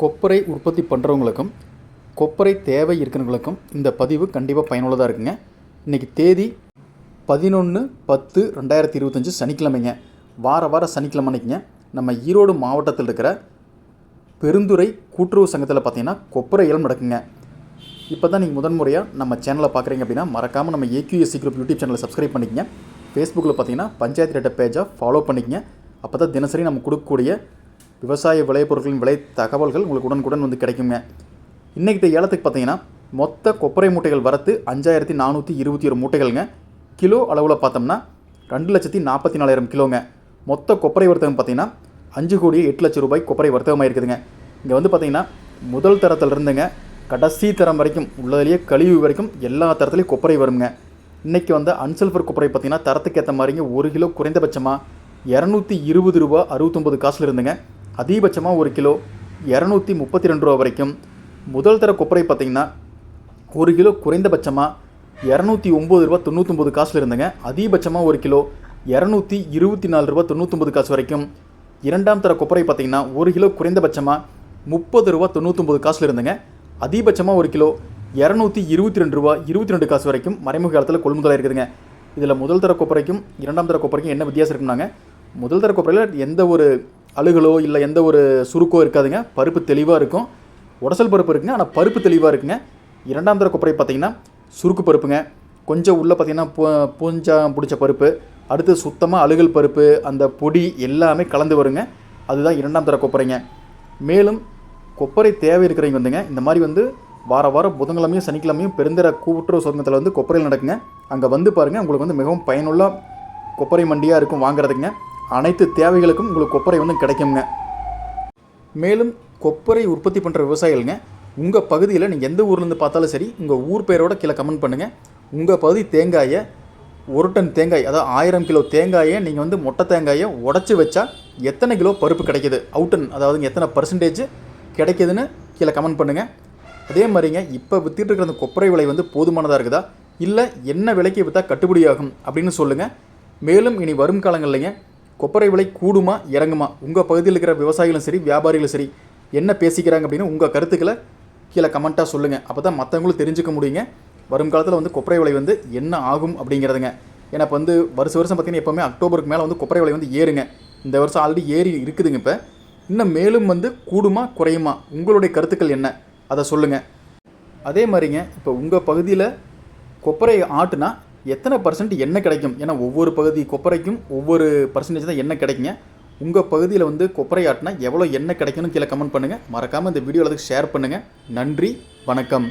கொப்பரை உற்பத்தி பண்ணுறவங்களுக்கும் கொப்பரை தேவை இருக்கிறவங்களுக்கும் இந்த பதிவு கண்டிப்பாக பயனுள்ளதாக இருக்குங்க. இன்றைக்கி தேதி பதினொன்று பத்து ரெண்டாயிரத்தி இருபத்தஞ்சி சனிக்கிழமைங்க. வார வார சனிக்கிழமை அன்னைக்குங்க. நம்ம ஈரோடு மாவட்டத்தில் இருக்கிற பெருந்துறை கூட்டுறவு சங்கத்தில் பார்த்தீங்கன்னா கொப்பரை இளம் நடக்குங்க. இப்போ தான் நீங்கள் முதன்முறையாக நம்ம சேனலை பார்க்குறீங்க அப்படின்னா மறக்காமல் நம்ம ஏக்யூஎஸ்சி குரூப் யூடியூப் சேனலை சப்ஸ்கிரைப் பண்ணிக்கங்க. ஃபேஸ்புக்கில் பார்த்தீங்கன்னா பஞ்சாயத்து ரெட்ட பேஜை ஃபாலோ பண்ணிக்கங்க. அப்போ தான் தினசரி நம்ம கொடுக்கக்கூடிய விவசாய விளைபொருட்களின் விலை தகவல்கள் உங்களுக்கு உடனுக்குடன் வந்து கிடைக்குங்க. இன்றைக்கு ஏலத்துக்கு பார்த்தீங்கன்னா மொத்த கொப்பரை மூட்டைகள் வரத்து அஞ்சாயிரத்தி நானூற்றி இருபத்தி ஒரு மூட்டைகள்ங்க. கிலோ அளவில் பார்த்தோம்னா ரெண்டு லட்சத்தி நாற்பத்தி நாலாயிரம் கிலோங்க. மொத்த கொப்பரை வர்த்தகம் பார்த்தீங்கன்னா அஞ்சு கோடி எட்டு லட்சம் ரூபாய் கொப்பரை வர்த்தகமாக இருக்குதுங்க. இங்கே வந்து பார்த்தீங்கன்னா முதல் தரத்தில் இருந்துங்க கடைசி தரம் வரைக்கும் உள்ளதுலேயே கழிவு வரைக்கும் எல்லா தரத்துலேயும் கொப்பரை வருங்க. இன்றைக்கி வந்து அன்சல்ஃபர் கொப்பரை பார்த்தீங்கன்னா தரத்துக்கு ஏற்ற மாதிரிங்க ஒரு கிலோ குறைந்தபட்சமாக இரநூத்தி இருபது ரூபா அறுபத்தொம்பது காசில் இருந்துங்க. அதிகபட்சமாக ஒரு கிலோ இரநூத்தி முப்பத்தி ரெண்டு ரூபா வரைக்கும். முதல் தர கொப்பரை பார்த்தீங்கன்னா ஒரு கிலோ குறைந்தபட்சமாக இரநூத்தி ஒம்பது ரூபா தொண்ணூத்தொம்பது காசில் இருந்துங்க. அதிகபட்சமாக ஒரு கிலோ இரநூத்தி இருபத்தி நாலு ரூபா தொண்ணூத்தொம்பது காசு வரைக்கும். இரண்டாம் தர கொப்பரை பார்த்தீங்கன்னா ஒரு கிலோ குறைந்தபட்சமாக முப்பது ரூபா தொண்ணூத்தொம்பது காசில் இருந்துங்க. அதிகபட்சமாக ஒரு கிலோ இரநூத்தி இருபத்தி ரெண்டு ரூபா இருபத்தி ரெண்டு காசு வரைக்கும் மறைமுக காலத்தில் கொள்முதலாக இருக்குதுங்க. இதில் முதல் தர கொப்பரைக்கும் இரண்டாம் தர கொப்பரைக்கும் என்ன வித்தியாசம் இருக்குன்னாங்க முதல் தர கொப்பரையில் எந்த ஒரு அழுகலோ இல்லை எந்த ஒரு சுருக்கோ இருக்காதுங்க. பருப்பு தெளிவாக இருக்கும். உடசல் பருப்பு இருக்குங்க. ஆனால் பருப்பு தெளிவாக இருக்குங்க. இரண்டாம் தர கொப்பரை பார்த்தீங்கன்னா சுருக்கு பருப்புங்க. கொஞ்சம் உள்ளே பார்த்தீங்கன்னா பூ பூஞ்சா பிடிச்ச பருப்பு. அடுத்து சுத்தமாக அழுகல் பருப்பு அந்த பொடி எல்லாமே கலந்து வருங்க. அதுதான் இரண்டாம் தர கொப்பரைங்க. மேலும் கொப்பரை தேவை இருக்கிறவங்க வந்துங்க. இந்த மாதிரி வந்து வார வாரம் புதன்கிழமையும் சனிக்கிழமையும் பெருந்தர கூட்டுறவு சொந்தத்தில் வந்து கொப்பரையில் நடக்குங்க. அங்கே வந்து பாருங்கள் உங்களுக்கு வந்து மிகவும் பயனுள்ள கொப்பரை மண்டியாக இருக்கும் வாங்குறதுங்க அனைத்து தேவைகளுக்கும் உங்களுக்கு கொப்பரை வந்து கிடைக்குங்க மேலும் கொப்பரை உற்பத்தி பண்ணுற விவசாயிகளுங்க உங்கள் பகுதியில் நீங்கள் எந்த ஊர்லேருந்து பார்த்தாலும் சரி உங்கள் ஊர் பேரோட கீழே கமெண்ட் பண்ணுங்கள் உங்கள் பகுதி தேங்காயை ஒரு டன் தேங்காய் அதாவது ஆயிரம் கிலோ தேங்காயை நீங்கள் வந்து மொட்டை தேங்காயை உடச்சி வச்சா எத்தனை கிலோ பருப்பு கிடைக்கிது? அவுட்டன் அதாவது எத்தனை பர்சன்டேஜ் கிடைக்குதுன்னு கீழே கமெண்ட் பண்ணுங்கள் அதே மாதிரிங்க இப்போ வித்துட்டு இருக்கிற அந்த கொப்பரை விலை வந்து போதுமானதாக இருக்குதா? இல்லை என்ன விலைக்கு விற்றா கட்டுப்படியாகும் அப்படின்னு சொல்லுங்கள் மேலும் இனி வரும் காலங்கள்லைங்க கொப்பரை விலை கூடுமா இறங்குமா? உங்கள் பகுதியில் இருக்கிற விவசாயிகளும் சரி வியாபாரிகளும் சரி என்ன பேசிக்கிறாங்க அப்படின்னு உங்கள் கருத்துக்களை கீழே கமெண்ட்டாக சொல்லுங்கள் அப்போ தான் மற்றவங்களும் தெரிஞ்சுக்க முடியுங்க. வரும் காலத்தில் வந்து கொப்பரை விலை வந்து என்ன ஆகும் அப்படிங்கிறதுங்க. ஏன்னா இப்போ வந்து வருஷ வருஷம் பார்த்தீங்கன்னா எப்போவுமே அக்டோபருக்கு மேலே வந்து கொப்பரை விலை வந்து ஏறுங்க. இந்த வருஷம் ஆல்ரெடி ஏறி இருக்குதுங்க இப்போ. இன்னும் மேலும் வந்து கூடுமா குறையுமா? உங்களுடைய கருத்துக்கள் என்ன? அதை சொல்லுங்கள் அதே மாதிரிங்க இப்போ உங்கள் பகுதியில் கொப்பரை ஆட்டுனா எத்தனை பர்சன்ட் என்ன கிடைக்கும்? ஏன்னா ஒவ்வொரு பகுதி கொப்பரைக்கும் ஒவ்வொரு பர்சன்டேஜ் தான் என்ன கிடைக்குங்க. உங்கள் பகுதியில் வந்து கொப்பரை ஆட்டினா எவ்வளோ என்ன கிடைக்கும்னு கீழே கமெண்ட் பண்ணுங்கள் மறக்காமல் இந்த வீடியோவில் ஷேர் பண்ணுங்கள் நன்றி வணக்கம்.